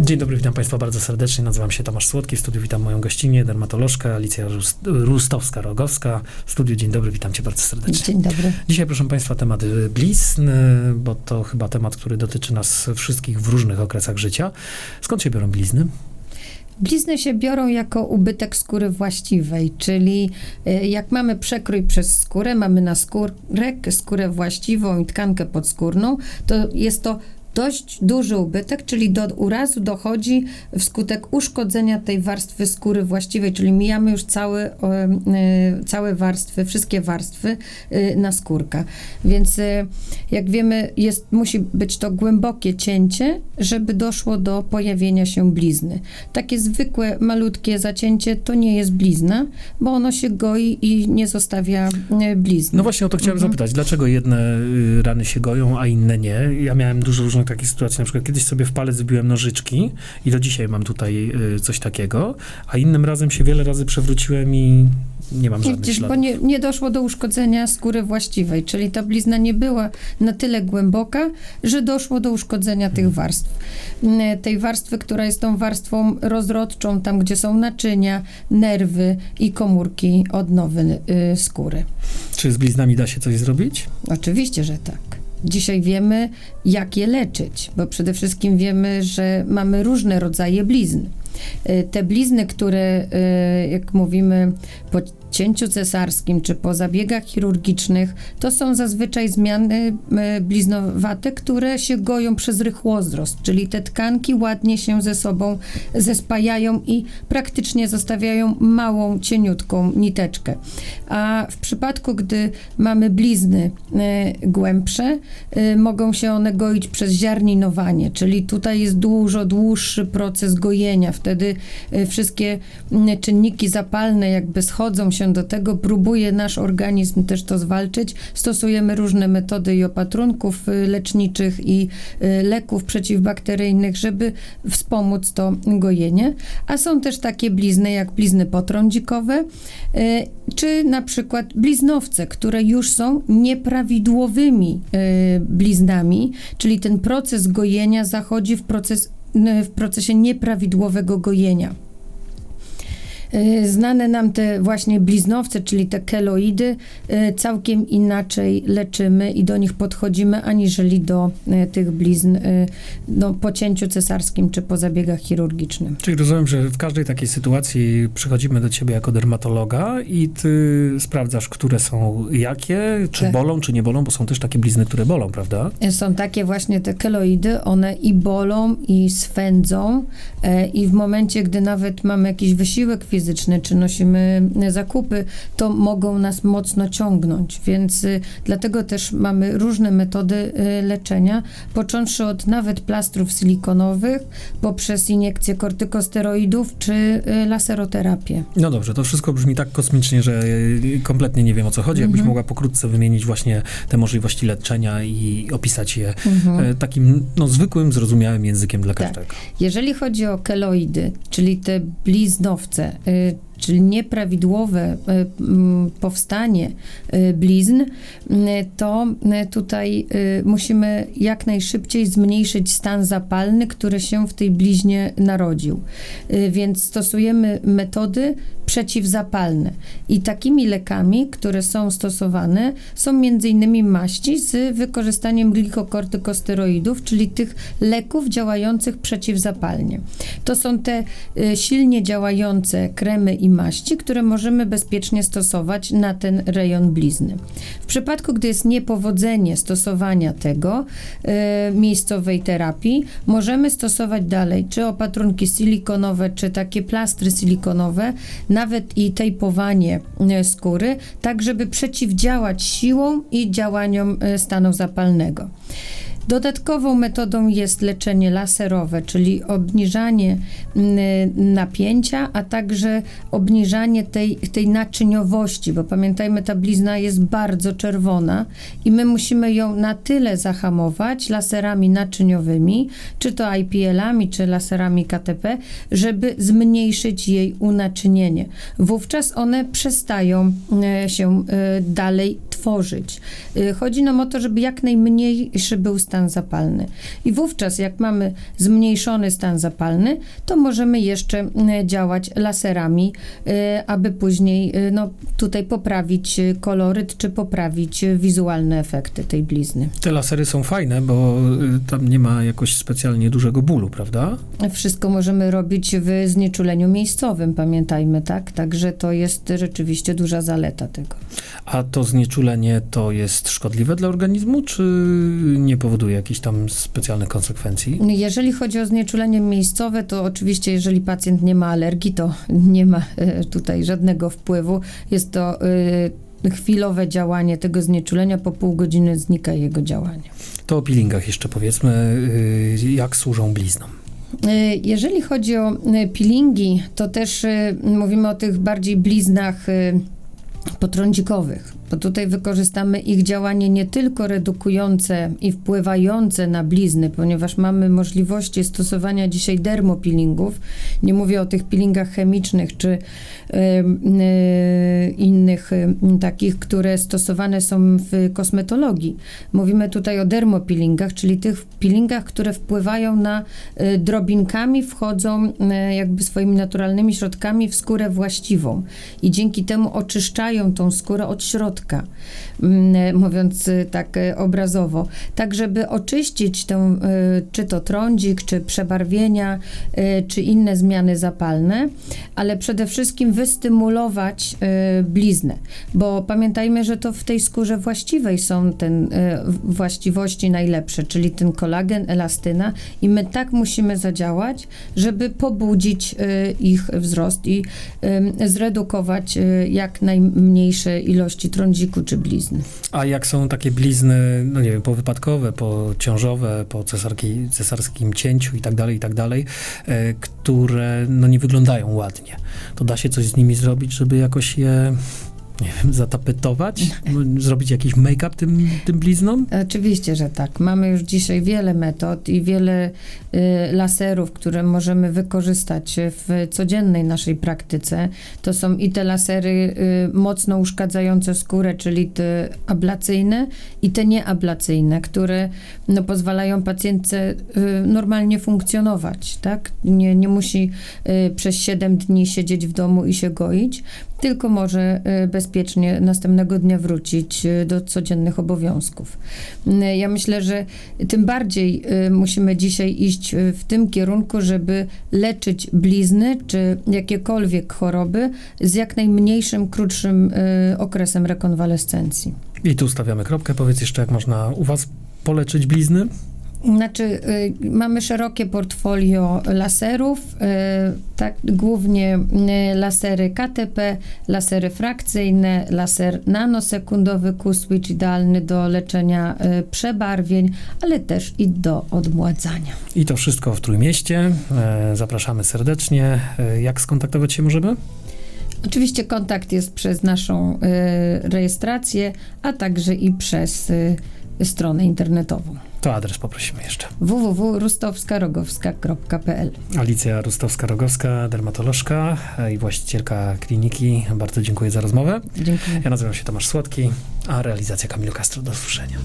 Dzień dobry, witam Państwa bardzo serdecznie. Nazywam się Tomasz Słodki. W studiu witam moją gościnię, dermatolożkę Alicja Rust- Rustowska-Rogowska. W studiu dzień dobry, witam Cię bardzo serdecznie. Dzień dobry. Dzisiaj, proszę Państwa, temat blizn, bo to chyba temat, który dotyczy nas wszystkich w różnych okresach życia. Skąd się biorą blizny? Blizny się biorą jako ubytek skóry właściwej, czyli y, jak mamy przekrój przez skórę, mamy na skórek skórę właściwą i tkankę podskórną, to jest to dość duży ubytek, czyli do urazu dochodzi wskutek uszkodzenia tej warstwy skóry właściwej, czyli mijamy już całe, y, całe warstwy, wszystkie warstwy y, naskórka. Więc y, jak wiemy, jest, musi być to głębokie cięcie, żeby doszło do pojawienia się blizny. Takie zwykłe, malutkie zacięcie to nie jest blizna, bo ono się goi i nie zostawia blizny. No właśnie o to chciałem Mhm. zapytać. Dlaczego jedne y, rany się goją, a inne nie? Ja miałem dużo różnych takich sytuacji. Na przykład kiedyś sobie w palec wbiłem nożyczki i do dzisiaj mam tutaj y, coś takiego, a innym razem się wiele razy przewróciłem i nie mam żadnych widzisz, bo nie, nie doszło do uszkodzenia skóry właściwej, czyli ta blizna nie była na tyle głęboka, że doszło do uszkodzenia tych warstw. Mm, Tej warstwy, która jest tą warstwą rozrodczą, tam gdzie są naczynia, nerwy i komórki odnowy y, skóry. Czy z bliznami da się coś zrobić? Oczywiście, że tak. Dzisiaj wiemy, jak je leczyć, bo przede wszystkim wiemy, że mamy różne rodzaje blizn. Y, Te blizny, które, y, jak mówimy, po cięciu cesarskim czy po zabiegach chirurgicznych, to są zazwyczaj zmiany y, bliznowate, które się goją przez rychłowzrost, czyli te tkanki ładnie się ze sobą zespajają i praktycznie zostawiają małą, cieniutką niteczkę. A w przypadku, gdy mamy blizny głębsze, mogą się one goić przez ziarninowanie, czyli tutaj jest dużo dłuższy proces gojenia. Wtedy y, wszystkie mm, czynniki zapalne jakby schodzą się do tego, próbuje nasz organizm też to zwalczyć. Stosujemy różne metody i opatrunków y, leczniczych i y, leków przeciwbakteryjnych, żeby wspomóc to gojenie. A są też takie blizny jak blizny potrądzikowe, czy na przykład bliznowce, które już są nieprawidłowymi bliznami, czyli ten proces gojenia zachodzi w, proces, w procesie nieprawidłowego gojenia. Y, Znane nam te właśnie bliznowce, czyli te keloidy, y, całkiem inaczej leczymy i do nich podchodzimy, aniżeli do y, tych blizn no, po cięciu cesarskim czy po zabiegach chirurgicznym. Czyli rozumiem, że w każdej takiej sytuacji przychodzimy do ciebie jako dermatologa i ty sprawdzasz, które są jakie, czy Tak. bolą, czy nie bolą, bo są też takie blizny, które bolą, prawda? Są takie właśnie te keloidy, one i bolą, i swędzą, i w momencie, gdy nawet mamy jakiś wysiłek fizyczny, czy nosimy zakupy, to mogą nas mocno ciągnąć, więc y, dlatego też mamy różne metody y, leczenia, począwszy od nawet plastrów silikonowych, poprzez iniekcję kortykosteroidów, czy y, laseroterapię. No dobrze, to wszystko brzmi tak kosmicznie, że kompletnie nie wiem o co chodzi. Jakbyś Mhm. mogła pokrótce wymienić właśnie te możliwości leczenia i opisać je Mhm. takim no, zwykłym, zrozumiałym językiem dla Tak. każdego. Jeżeli chodzi o keloidy, czyli te bliznowce, czyli nieprawidłowe y, mm, powstanie y, blizn, y, to y, tutaj y, musimy jak najszybciej zmniejszyć stan zapalny, który się w tej bliźnie narodził. Y, Więc stosujemy metody przeciwzapalne. I takimi lekami, które są stosowane, są m.in. maści z wykorzystaniem glikokortykosteroidów, czyli tych leków działających przeciwzapalnie. To są te y, silnie działające kremy i maści, które możemy bezpiecznie stosować na ten rejon blizny. W przypadku, gdy jest niepowodzenie stosowania tego y, miejscowej terapii, możemy stosować dalej czy opatrunki silikonowe, czy takie plastry silikonowe, nawet i tejpowanie y, skóry, tak żeby przeciwdziałać siłą i działaniom y, stanu zapalnego. Dodatkową metodą jest leczenie laserowe, czyli obniżanie mm, napięcia, a także obniżanie tej, tej naczyniowości, bo pamiętajmy, ta blizna jest bardzo czerwona i my musimy ją na tyle zahamować laserami naczyniowymi, czy to IPL-ami, czy laserami KTP, żeby zmniejszyć jej unaczynienie. Wówczas one przestają e, się e, dalej tworzyć. E, Chodzi nam o to, żeby jak najmniejszy był stan stan zapalny. I wówczas, jak mamy zmniejszony stan zapalny, to możemy jeszcze mm, działać laserami, y, aby później y, no, tutaj poprawić koloryt, czy poprawić wizualne efekty tej blizny. Te lasery są fajne, bo tam nie ma jakoś specjalnie dużego bólu, prawda? Wszystko możemy robić w znieczuleniu miejscowym, pamiętajmy, tak? Także to jest rzeczywiście duża zaleta tego. A to znieczulenie to jest szkodliwe dla organizmu, czy nie powoduje jakichś tam specjalnych konsekwencji? Jeżeli chodzi o znieczulenie miejscowe, to oczywiście, jeżeli pacjent nie ma alergii, to nie ma e, tutaj żadnego wpływu. Jest to e, chwilowe działanie tego znieczulenia, po pół godziny znika jego działanie. To o peelingach jeszcze powiedzmy, y, jak służą bliznom. E, Jeżeli chodzi o e, peelingi, to też e, mówimy o tych bardziej bliznach e, potrądzikowych, bo tutaj wykorzystamy ich działanie nie tylko redukujące i wpływające na blizny, ponieważ mamy możliwości stosowania dzisiaj dermopeelingów. Nie mówię o tych peelingach chemicznych czy e, e, innych e, takich, które stosowane są w kosmetologii. Mówimy tutaj o dermopeelingach, czyli tych peelingach, które wpływają na e, drobinkami, wchodzą e, jakby swoimi naturalnymi środkami w skórę właściwą i dzięki temu oczyszczają tą skórę od środka, mm, mówiąc e, tak e, obrazowo. Tak, żeby oczyścić tę, e, czy to trądzik, czy przebarwienia, czy inne zmiany zapalne, ale przede wszystkim wystymulować bliznę, bo pamiętajmy, że to w tej skórze właściwej są ten e, właściwości najlepsze, czyli ten kolagen, elastyna i my tak musimy zadziałać, żeby pobudzić ich wzrost i zredukować jak najmniejsze ilości trądziku czy blizny. A jak są takie blizny, no nie wiem, powypadkowe, pociążowe, po cesarki, cesarskim cięciu i tak dalej, i tak dalej, e, które no nie wyglądają ładnie, to da się coś z nimi zrobić, żeby jakoś je, nie wiem, zatapetować? Zrobić jakiś make-up tym, tym bliznom? Oczywiście, że tak. Mamy już dzisiaj wiele metod i wiele y, laserów, które możemy wykorzystać w codziennej naszej praktyce. To są i te lasery y, mocno uszkadzające skórę, czyli te ablacyjne i te nieablacyjne, które no, pozwalają pacjentce y, normalnie funkcjonować, tak? Nie, nie musi y, przez 7 dni siedzieć w domu i się goić, tylko może y, bezpiecznie następnego dnia wrócić y, do codziennych obowiązków. Y, Ja myślę, że tym bardziej y, musimy dzisiaj iść w tym kierunku, żeby leczyć blizny czy jakiekolwiek choroby z jak najmniejszym, krótszym okresem rekonwalescencji. I tu stawiamy kropkę. Powiedz jeszcze, jak można u was poleczyć blizny? Znaczy, y, mamy szerokie portfolio laserów, y, tak, głównie y, lasery KTP, lasery frakcyjne, laser nanosekundowy Q-switch idealny do leczenia y, przebarwień, ale też i do odmładzania. I to wszystko w Trójmieście. E, Zapraszamy serdecznie. E, Jak skontaktować się możemy? Oczywiście kontakt jest przez naszą y, rejestrację, a także i przez y, stronę internetową To adres poprosimy jeszcze. www.rustowskarogowska.pl Alicja Rustowska-Rogowska, dermatolożka i właścicielka kliniki. Bardzo dziękuję za rozmowę. Dziękuję. Ja nazywam się Tomasz Słodki, a realizacja Kamilu Castro. Do usłyszenia.